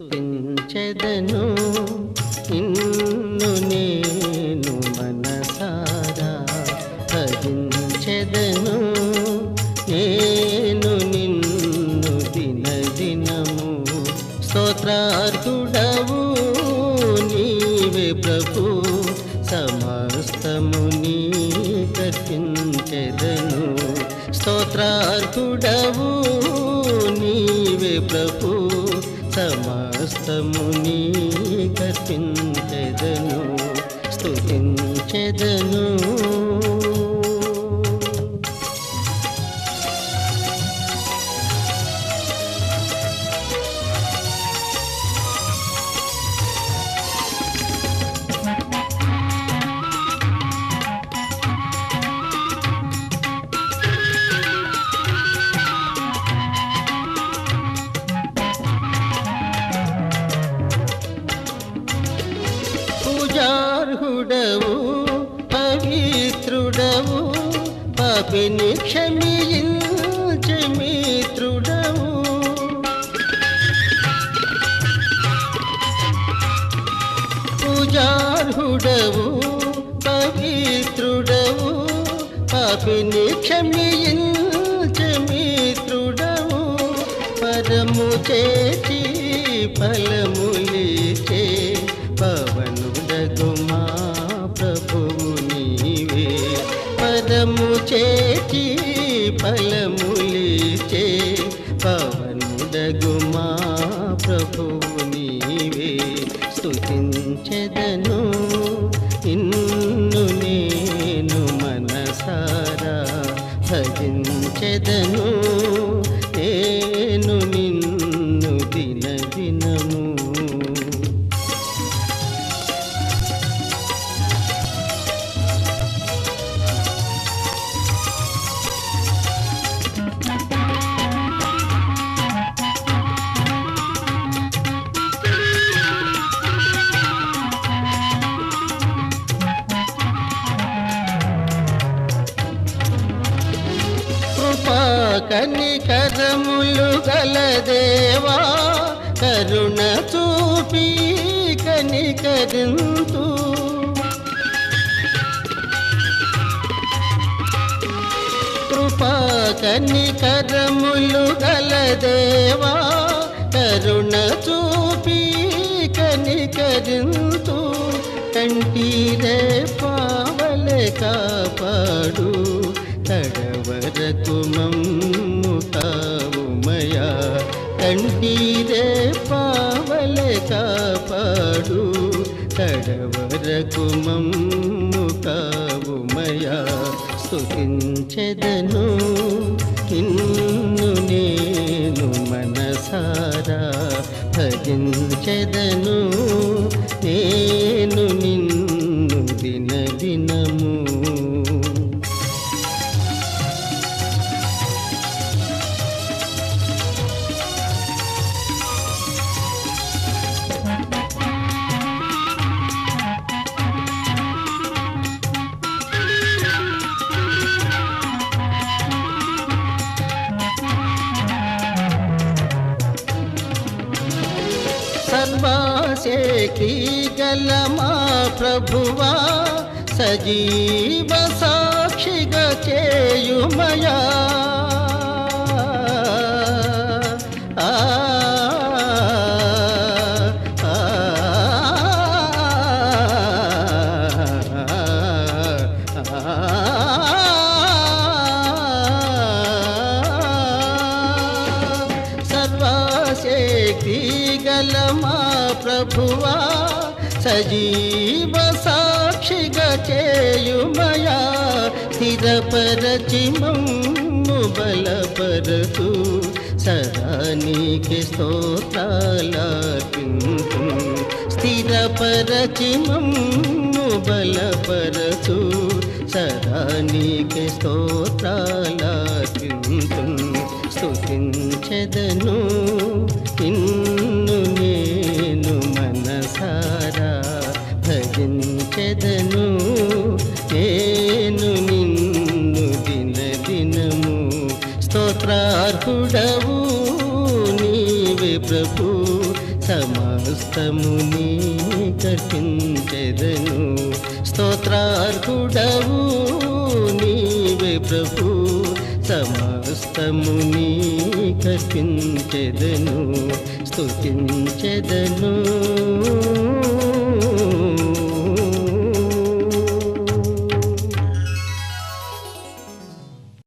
స్తుతించెదను ఇన్ను నేను మనసారా భజించెదను నేను నిన్ను దిన దినము స్తోత్రార్థుడవు నీవే ప్రభు సమస్తము నీ స్తోత్రార్హుడవు నీవే ప్రభు సమస్తము నీ కర్పించెదను స్తుతించెదను. పూజార్హుడవు పవిత్రుడవు పాపిని క్షమిత్రుడవు మిత్రుడవు పూజార్హుడవు పవిత్రుడవు పాపిని క్షమిత్రుడవు మిత్రుడవు పరము చేసి ఫలములిచే మా ప్రభువు నీవే స్థుతించెదను ఇన్ను నేను మనసారా భజించెదను. నేను నీ కనికరములు గల దేవా కరుణ చూపి కనికరింతు. కృపా కనికరములు గల దేవా కరుణ చూపి కనికరింతు. కంటీరే పావలే కంటీరే పావలే కాపాడు. తడవరకు మమ్ము కావుమయా స్థుతించెదను నిన్ను నేను మనసారా. భజించెదను సర్వశక్తి గల మా ప్రభువా సజీవ సాక్షిగా చేయుమయా గల ప్రభువా? సజీవ సాక్షిగా చేయుమయా? స్థిరపరచి మమ్ము బలపరచు. సదా నీకి స్తోత్రాలర్పింతు స్థిరపరచి మమ్ము బలపరచు. సదా నీకి స్తోత్రాలర్పింతు స్తుతించెదను ప్రభు సమస్తముని కఠించెదను. కర్పించెదను స్తోత్రార్హుడవు నీవే ప్రభు సమస్తముని కఠించెదను. స్తుతించెదను.